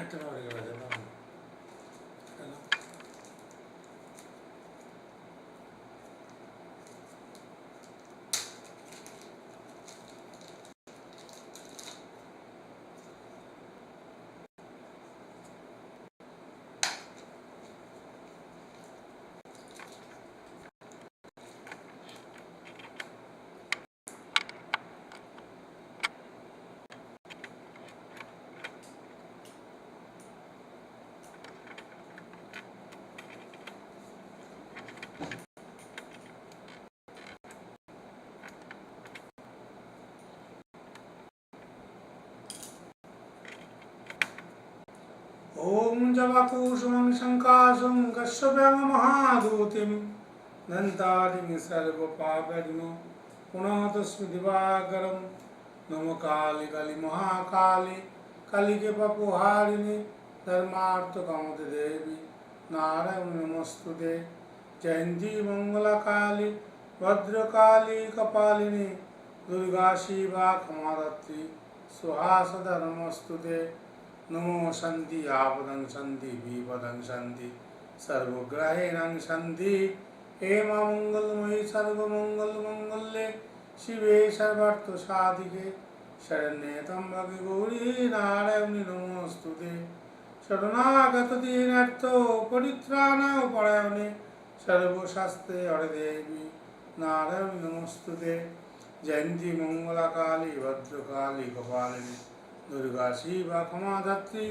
ஆற்றல் அவர்கள் அதெல்லாம் ॐ जवाकुसुमं शङ्कासं कश्यपमहादूतिं दन्तादिं सर्वपापज्ञो पुनः तस्मै दिवाकरं नमो काली काली महाकाली कलिके पपुहारिणि धर्मार्थकामते देवी नारायण नमस्तुते जयन्ती मङ्गलकाली भद्रकाली कपालिनी दुर्गा शिवा क्षमादत्ति सुहासदा নমো সন্ধি আপদং সন্ধি বিপদং সন্ধি সর্বগ্রহেণং সন্ধি হে মা মঙ্গলময়ী সর্বমঙ্গল মঙ্গলে শিবে সর্বার্থ সাধিকে শরণ্যে তম্বকে গৌরী নারায়ণী নমস্তুতে শরণাগত দীনার্থ পরিত্রাণা পরায়ণে সর্বশাস্ত্রে হরে দেবী নারায়ণী নমস্তুতে জয়ন্তী মঙ্গলাকালী ভদ্রকালী কপালিনী দুর্গা শিবা ক্ষমাধাত্রী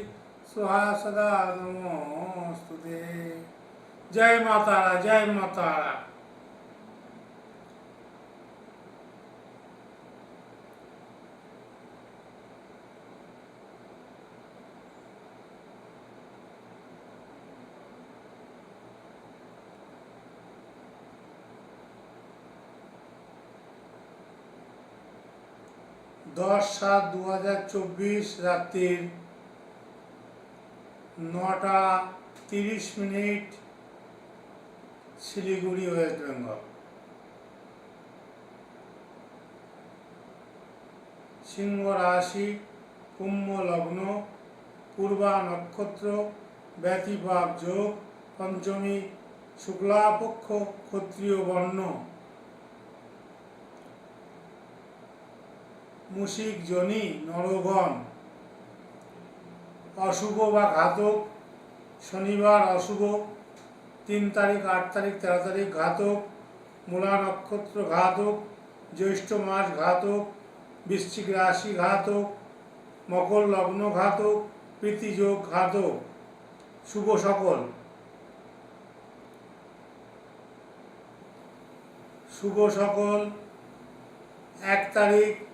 সোহা সদা নমস্তুতে। জয় মাতারা জয় মাতারা দশ সাত দু হাজার চব্বিশ রাত্রির নটা তিরিশ মিনিট শিলিগুড়ি ওয়েস্ট বেঙ্গল। সিংহ রাশি, কুম্ভ লগ্ন, পূর্বা নক্ষত্র ব্যতিপাপ যোগ, পঞ্চমী, শুক্লাপক্ষ, ক্ষত্রিয় বর্ণ। মুশিক, জনি, নরগণ। অশুভ বা ঘাতক, শনিবার অশুভ, তিন তারিখ, আট তারিখ, তেরো তারিখ ঘাতক, মূলা নক্ষত্র ঘাতক, জ্যৈষ্ঠ মাস ঘাতক, বৃশ্চিক রাশি ঘাতক, মকর লগ্ন ঘাতক, প্রীতিযোগ ঘাতক। শুভ সকল। শুভ সকল। এক তারিখ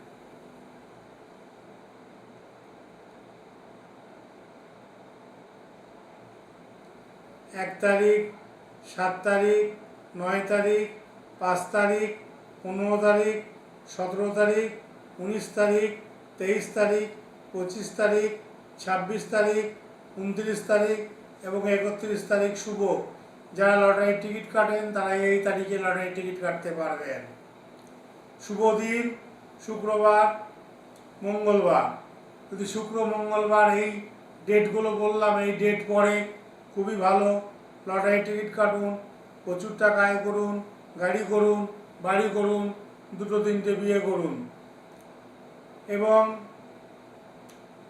এক তারিখ, সাত তারিখ, নয় তারিখ, পাঁচ তারিখ, পনেরো তারিখ, সতেরো তারিখ, উনিশ তারিখ, তেইশ তারিখ, পঁচিশ তারিখ, ছাব্বিশ তারিখ, উনত্রিশ তারিখ এবং একত্রিশ তারিখ শুভ। যারা লটারির টিকিট কাটেন তারা এই তারিখে লটারির টিকিট কাটতে পারবেন। শুভ দিন, শুক্রবার, মঙ্গলবার। যদি শুক্র, মঙ্গলবার এই ডেটগুলো বললাম, এই ডেট পরে খুবই ভালো। লটারি টিকিট কাটুন, প্রচুর টাকা আয় করুন, গাড়ি করুন, বাড়ি করুন, দুটো তিনটে বিয়ে করুন। এবং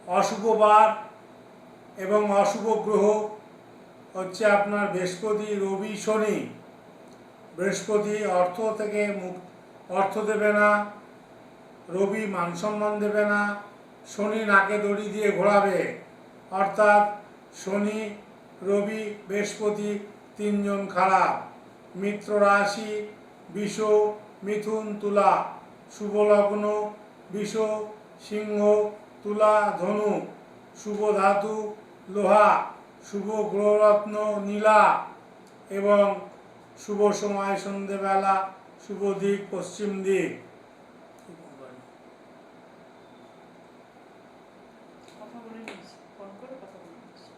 অশুভ বার এবং অশুভ গ্রহ হচ্ছে আপনার বৃহস্পতি, রবি, শনি। বৃহস্পতি অর্থ থেকে মুখ অর্থ দেবে না। রবি মান সম্মান দেবে না। শনি নাকে দড়ি দিয়ে ঘোরাবে। অর্থাৎ শনি রবি, বৃহস্পতি তিনজন খারাপ। মিত্র রাশি, বিষ, মিথুন, তুলা। শুভ লগ্ন, বিষ, সিংহ, তুলা, ধনু। শুভ ধাতু, লোহা। শুভ গ্রহরত্ন, নীলা। এবং শুভ সময় সন্ধেবেলা, শুভ দিক, পশ্চিম দিক কথা বলে নিয়েছি ফোন করে কথা বলে নিয়েছি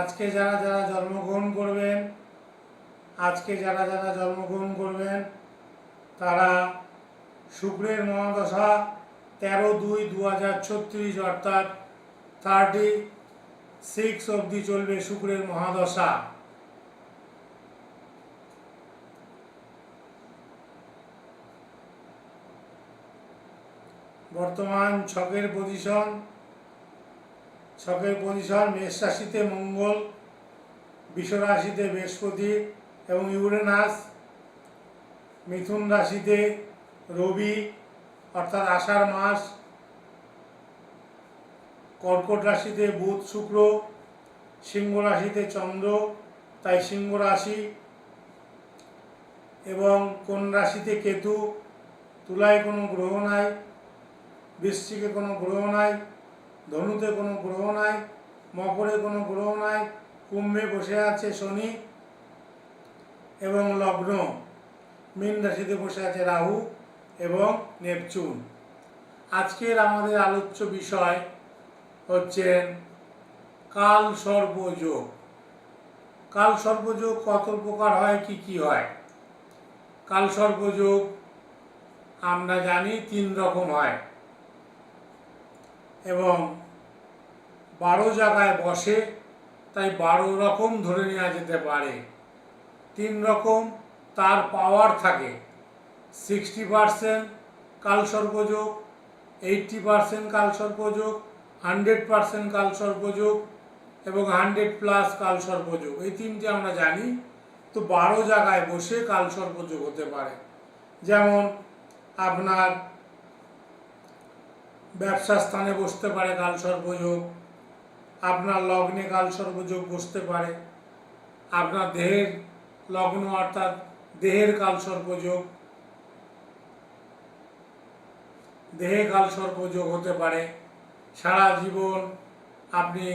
আজকে যারা যারা জন্মগ্রহণ করবেন, আজকে যারা যারা জন্মগ্রহণ করবেন, তারা শুক্রের মহাদশা তেরো দুই দু হাজার ছত্রিশ, অর্থাৎ থার্টি সিক্স অবধি চলবে শুক্রের মহাদশা। বর্তমান ছকের পজিশন ছকের পজিশন মেষ রাশিতে মঙ্গল, বিষ রাশিতে বৃহস্পতি এবং ইউরেনাস, মিথুন রাশিতে রবি অর্থাৎ আষাঢ় মাস, কর্কট রাশিতে বুধ শুক্র, সিংহ রাশিতে চন্দ্র, তাই সিংহ রাশি এবং কোন রাশিতে কেতু, তুলায় কোনো গ্রহ নাই, বৃশ্চিকে কোনো গ্রহ নাই ধনুতে কোনো গ্রহ নাই, মকরে কোনো গ্রহ নাই, কুম্ভে বসে আছে শনি এবং লগ্ন। মীন রাশিতে বসে আছে রাহু এবং নেপচুন। আজকের আমাদের আলোচ্য বিষয় হচ্ছেন কাল সর্বযোগ কাল সর্বযোগ কত প্রকার হয়, কি কি হয়? কাল সর্বযোগ আমরা জানি তিন রকম হয়। এবং বারো জায়গায় বসে, তাই বারো রকম ধরে নেওয়া যেতে পারে। তিন রকম তার পাওয়ার থাকে। সিক্সটি পারসেন্ট কালসর্পযোগ এইটটি পারসেন্ট কালসর্পযোগ হান্ড্রেড পারসেন্ট কালসর্পযোগ এবং হান্ড্রেড প্লাস কালসর্পযোগ এই তিনটি আমরা জানি। তো বারো জায়গায় বসে কালসর্পযোগ হতে পারে। যেমন আপনার ব্যবসা স্থানে বসতে পারে কাল সর্বযোগ আপনার লগ্নে কাল সর্বযোগ বসতে পারে। আপনার দেহের লগ্ন অর্থাৎ দেহের কাল সর্বযোগ দেহে কাল সর্বযোগ হতে পারে। সারা জীবন আপনি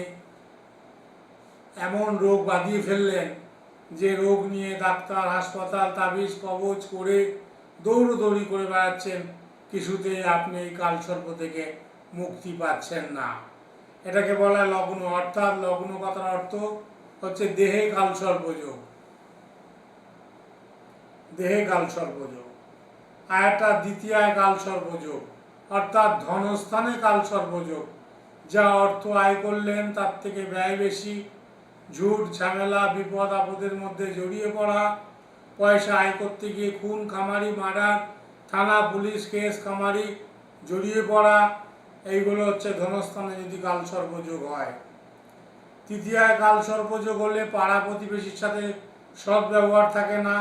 এমন রোগ বাঁধিয়ে ফেললেন যে রোগ নিয়ে ডাক্তার, হাসপাতাল, তাবিজ, কবচ করে দৌড়দৌড়ি করে বেড়াচ্ছেন। কিছুতেই আপনি এই কালসর্প থেকে মুক্তি পাচ্ছেন না। এটাকে বলা লগ্ন, অর্থাৎ লগ্ন কথার অর্থ হচ্ছে দেহে কালসর্পযোগ দেহে কালসর্পযোগ আর একটা দ্বিতীয় কালসর্পযোগ অর্থাৎ ধনস্থানে কালসর্পযোগ যা অর্থ আয় করলেন তার থেকে ব্যয় বেশি। ঝুট, ঝামেলা, বিপদ, আপদের মধ্যে জড়িয়ে পড়া, পয়সা আয় করতে গিয়ে খুন, খামারি, মার্ডার থানা, পুলিশ, কেস কামারি জড়িয়ে পড়া, এইগুলো হচ্ছে ধনস্থানে যদি কাল সর্বযোগ হয়। তৃতীয়ায় কাল সর্বযোগ হলে পাড়া প্রতিবেশীর সাথে সৎ ব্যবহার থাকে না।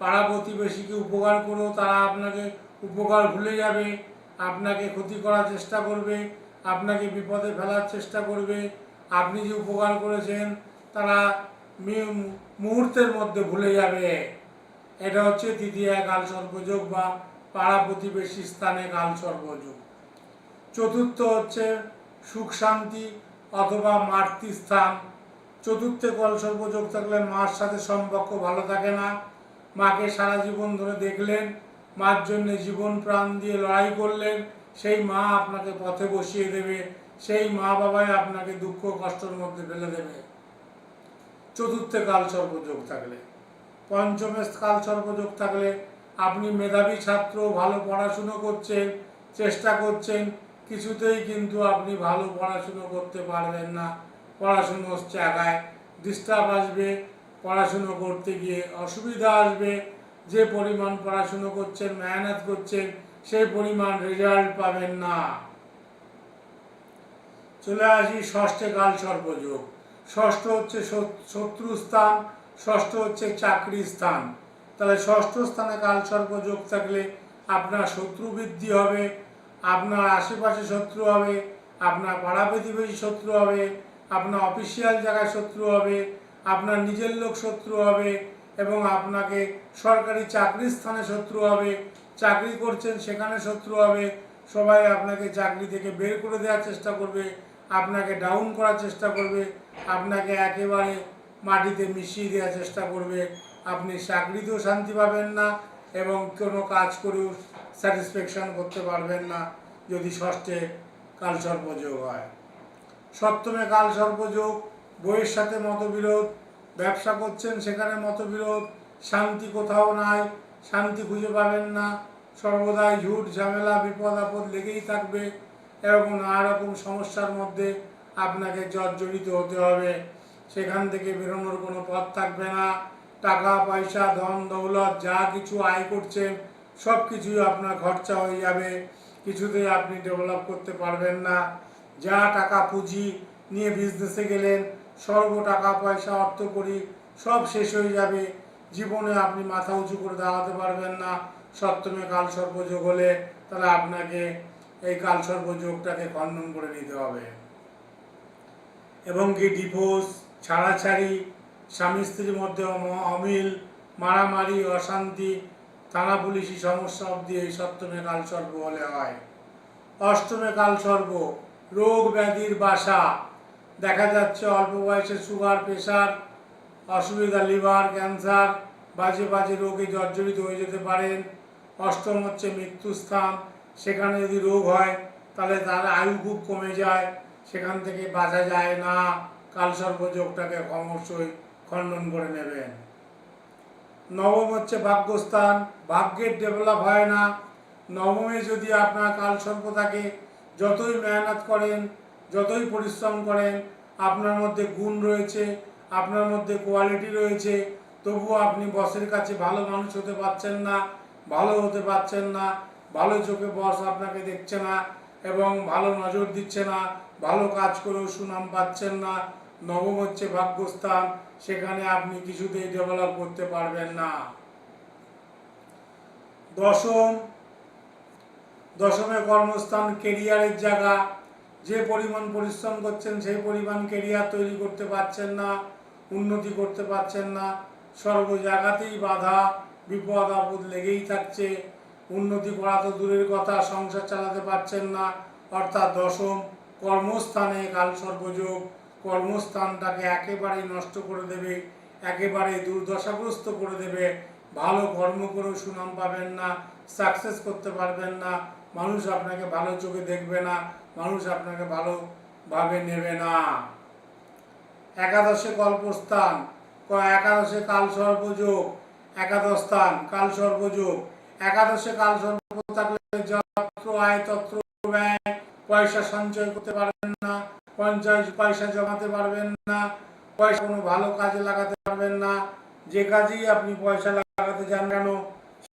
পাড়া প্রতিবেশীকে উপকার করেও তারা আপনাকে উপকার ভুলে যাবে, আপনাকে ক্ষতি করার চেষ্টা করবে, আপনাকে বিপদে ফেলার চেষ্টা করবে। আপনি যে উপকার করেছেন, তারা মুহূর্তের মধ্যে ভুলে যাবে। এটা হচ্ছে তৃতীয় কাল সর্বযোগ বা পাড়া প্রতিবেশী স্থানে কাল সর্বযোগ চতুর্থ হচ্ছে সুখ শান্তি অথবা মাতৃ স্থান। চতুর্থে কল সর্বযোগ থাকলে মার সাথে সম্পর্ক ভালো থাকে না। মাকে সারা জীবন ধরে দেখলেন, মার জন্য জীবন প্রাণ দিয়ে লড়াই করলেন, সেই মা আপনাকে পথে বসিয়ে দেবে, সেই মা বাবাই আপনাকে দুঃখ কষ্টের মধ্যে ফেলে দেবে। চতুর্থে কাল সর্বযোগ থাকলে। পঞ্চমে কাল সর্বযোগ থাকলে আপনি মেধাবী ছাত্র, ভালো পড়াশুনো করছেন, চেষ্টা করছেন, কিছুতেই কিন্তু আপনি ভালো পড়াশুনো করতে পারবেন না। পড়াশুনো আগায় ডিস্টার্ব আসবে, পড়াশুনো করতে গিয়ে অসুবিধা আসবে। যে পরিমাণ পড়াশুনো করছেন, মেহনত করছেন, সেই পরিমাণ রেজাল্ট পাবেন না। চলে আসি ষষ্ঠে কাল সর্বযোগ ষষ্ঠ হচ্ছে শত্রু স্থান ষষ্ঠ হচ্ছে চাকরি স্থান তাহলে ষষ্ঠ স্থানে কাল যোগ থাকলে আপনার শত্রু বৃদ্ধি হবে, আপনার আশেপাশে শত্রু হবে, আপনার পাড়া প্রতিবেশী শত্রু হবে, আপনার অফিসিয়াল জায়গায় শত্রু হবে, আপনার নিজের লোক শত্রু হবে এবং আপনাকে সরকারি চাকরির স্থানে শত্রু হবে, চাকরি করছেন সেখানে শত্রু হবে, সবাই আপনাকে চাকরি থেকে বের করে দেওয়ার চেষ্টা করবে, আপনাকে ডাউন করার চেষ্টা করবে, আপনাকে একেবারে মাটিতে মিশিয়ে দেওয়ার চেষ্টা করবে। আপনি চাকরিতেও শান্তি পাবেন না এবং কোনো কাজ করেও স্যাটিসফ্যাকশন করতে পারবেন না যদি ষষ্ঠে কাল সর্পযোগ হয়। সপ্তমে কাল সর্পযোগ, বইয়ের সাথে মতবিরোধ, ব্যবসা করছেন সেখানে মতবিরোধ, শান্তি কোথাও নাই, শান্তি খুঁজে পাবেন না, সর্বদাই ঝুট, ঝামেলা, বিপদ, আপদ লেগেই থাকবে, এরকম নানা রকম সমস্যার মধ্যে আপনাকে জর্জরিত হতে হবে। সেখান থেকে বেরোনোর কোনো পথ থাকবে না। টাকা পয়সা ধন দৌলত যা কিছু আয় করছেন সব কিছুই আপনার খরচা হয়ে যাবে। কিছুতেই আপনি ডেভেলপ করতে পারবেন না। যা টাকা পুঁজি নিয়ে বিজনেসে গেলেন, সর্ব টাকা পয়সা অর্থ করি সব শেষ হয়ে যাবে। জীবনে আপনি মাথা উঁচু করে দাঁড়াতে পারবেন না। সপ্তমে কাল সর্বযোগ হলে তাহলে আপনাকে এই কাল সর্বযোগটাকে খণ্ডন করে নিতে হবে। এবং কি ডিভোর্স, ছাড়াছাড়ি স্বামী স্ত্রীর মধ্যে অম- অমিল, মারামারি, অশান্তি থানা পুলিশি সমস্যা অবধি এই সপ্তমে কাল সর্প হলে হয়। অষ্টমে কাল সর্প রোগ ব্যাধির বাসা। দেখা যাচ্ছে অল্প বয়সে সুগার প্রেশার অসুবিধা লিভার, ক্যান্সার, বাজে বাজে রোগে জর্জরিত হয়ে যেতে পারেন। অষ্টম হচ্ছে মৃত্যুস্থান, সেখানে যদি রোগ হয়, তাহলে তার আয়ু খুব কমে যায়, সেখান থেকে বাঁচা যায় না। কালসর্প যোগটাকে অবশ্যই খণ্ডন করে নেবেন। নবম হচ্ছে ভাগ্যস্থান। ভাগ্যের ডেভেলপ হয় না। নবমে যদি আপনার কালসর্প থাকে, যতই মেহনত করেন, যতই পরিশ্রম করেন, আপনার মধ্যে গুণ রয়েছে, আপনার মধ্যে কোয়ালিটি রয়েছে, তবুও আপনি বসের কাছে ভালো মানুষ হতে পারছেন না, ভালো হতে পারছেন না, ভালো চোখে বস আপনাকে দেখছে না এবং ভালো নজর দিচ্ছে না, ভালো কাজ করেও সুনাম পাচ্ছেন না, নবম হচ্ছে ভাগ্যস্থান। সেখানে আপনি কিছুতেই ডেভেলপ করতে পারবেন না। দশম, দশমে কর্মস্থান কেরিয়ারের জায়গা। যে পরিমাণ পরিশ্রম করছেন, সেই পরিমাণ কেরিয়ার তৈরি করতে পারছেন না, উন্নতি করতে পারছেন না। সর্ব জায়গাতেই বাধা, বিপদ, আপদ লেগেই থাকছে। উন্নতি করা তো দূরের কথা, সংসার চালাতে পারছেন না। অর্থাৎ দশম কর্মস্থানে কাল সর্বযোগ কর্মস্থানটাকে একেবারেই নষ্ট করে দেবে একেবারে দুর্দশাগ্রস্ত করে দেবে। ভালো কর্ম করেও সুনাম পাবেন না সাকসেস করতে পারবেন না, মানুষ আপনাকে ভালো চোখে দেখবে না, মানুষ আপনাকে ভালোভাবে নেবে না। একাদশে কল্পস্থান একাদশে কাল সর্বযোগ একাদশ স্থান কাল সর্বযোগ একাদশে কাল সর্ব থাকলে যত্র আয় তত্র ব্যয় পয়সা সঞ্চয় করতে পারবেন না, পঞ্চাশ পয়সা জমাতে পারবেন না, পয়সা কোনো ভালো কাজে লাগাতে পারবেন না। যে কাজেই আপনি পয়সা লাগাতে চান কেন,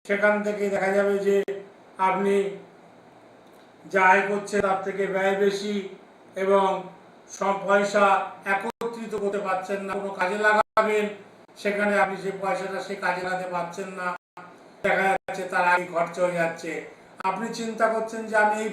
সেখান থেকে দেখা যাবে যে আপনি যা আয় করছে তার থেকে ব্যয় বেশি এবং সব পয়সা একত্রিত করতে পারছেন না, কোনো কাজে লাগাবেন, সেখানে আপনি সেই পয়সাটা সে কাজে লাগাতে পারছেন না। দেখা যাচ্ছে তার আগে খরচ হয়ে যাচ্ছে। আপনি চিন্তা করছেন যে আমি এই